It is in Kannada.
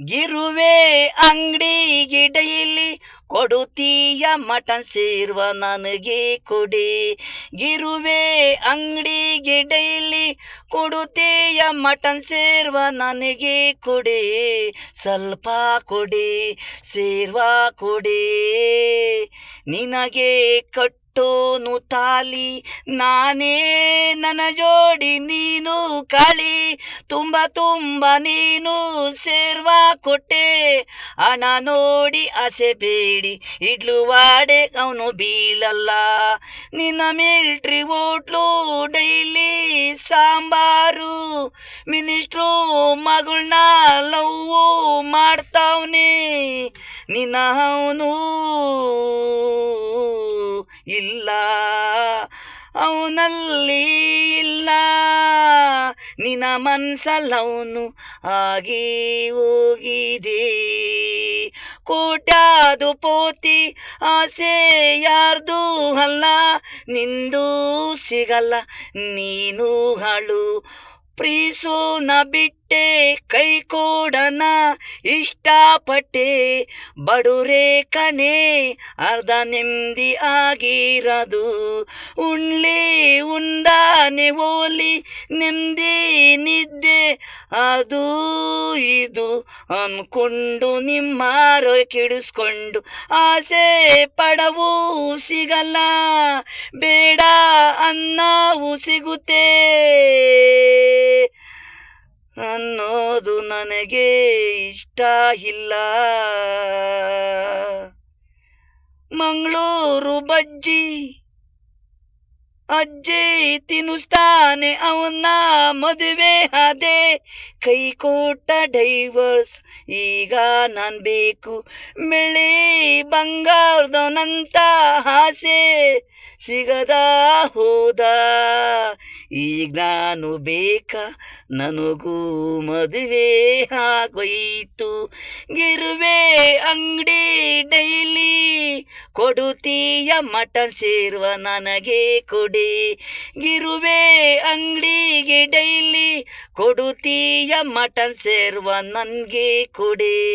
ಗಿರುವೆ ಅಂಗಡಿಗೆ ಡೈಲಿ ಕೊಡುತ್ತೀಯ ಮಟನ್ ಸೇರ್ವ ನನಗೆ ಕೊಡಿ. ಗಿರುವೆ ಅಂಗಡಿಗೆ ಡೈಲಿ ಕೊಡುತ್ತೀಯ ಮಟನ್ ಸೇರ್ವ ನನಗೆ ಕೊಡಿ. ಸ್ವಲ್ಪ ಕೊಡಿ, ಸೇರ್ವ ಕೊಡಿ. ನಿನಗೆ ಕಟ್ಟೋನು ತಾಲಿ. ನಾನೇ ನನ್ನ ಜೋಡಿ ನೀನು ಕಳಿ. ತುಂಬ ತುಂಬ ನೀನು ಸೇರ್ವ ಕೊಟ್ಟೆ. ಹಣ ನೋಡಿ ಆಸೆ ಬೇಡಿ ಇಡ್ಲು ವಾಡೆ ಅವನು ಬೀಳಲ್ಲ. ನಿನ್ನ military hotel daily sambar. Minister ಮಗಳನ್ನ ಲವ್ ಮಾಡ್ತಾವನೇ. ನಿನ್ನ ಅವನು ಇಲ್ಲ, ಅವನಲ್ಲಿ ಇಲ್ಲ. ನಿನ್ನ ಮನ್ಸಲ್ಲವನು ಆಗಿ ಹೋಗಿದೆ. ಕೋಟ್ಯಾದು ಪೋತಿ ಆಸೆ ಯಾರ್ದು ಅಲ್ಲ, ನಿಂದು ಸಿಗಲ್ಲ, ನೀನು ಹಾಳು ಪ್ರೀಸೋನ ಬಿಟ್ಟೆ ಕೈ ಕೂಡನ ಇಷ್ಟಪಟ್ಟೆ ಬಡುರೆ ಕಣೆ, ಅರ್ಧ ನೆಮ್ಮದಿ ಆಗಿರದು. ಉಣ್ಲಿ ಉಂಡಾನೆ ಓಲಿ ನೆಮ್ಮದಿ ನಿದ್ದೆ, ಅದು ಇದು ಅನ್ಕೊಂಡು ನಿಮ್ಮಾರೋ ಕೆಡಿಸ್ಕೊಂಡು ಆಸೆ ಪಡವು ಸಿಗಲ್ಲ. ಬೇಡ ಅನ್ನವು ಸಿಗುತ್ತೆ. ನನಗೆ ಇಷ್ಟ ಇಲ್ಲ. ಮಂಗಳೂರು ಬಜ್ಜಿ ಅಜ್ಜಿ ತಿನ್ನಿಸ್ತಾನೆ, ಅವನ್ನ ಮದುವೆ ಅದೇ ಕೈ ಕೊಟ್ಟ ಡೈವರ್ಸ್ ಈಗ ನಾನು ಬೇಕು. ಮಿಳಿ ಬಂಗಾರದವನಂತ ಆಸೆ ಸಿಗದ ಹೋದ. ಈಗ ನಾನು ಬೇಕ ನನಗೂ ಮದುವೆ ಆಗೋಯಿತು. ಗಿರುವೆ ಅಂಗಡಿ ಡೈಲಿ ಕೊಡುತ್ತೀಯ ಮಟನ್ ಸೇರುವ ನನಗೆ ಕೊಡಿ. ಗಿರುವೆ ಅಂಗಡಿಗೆ ಡೈಲಿ ಕೊಡುತ್ತೀಯ ಮಟನ್ ಸೇರುವ ನನಗೆ ಕೊಡಿ.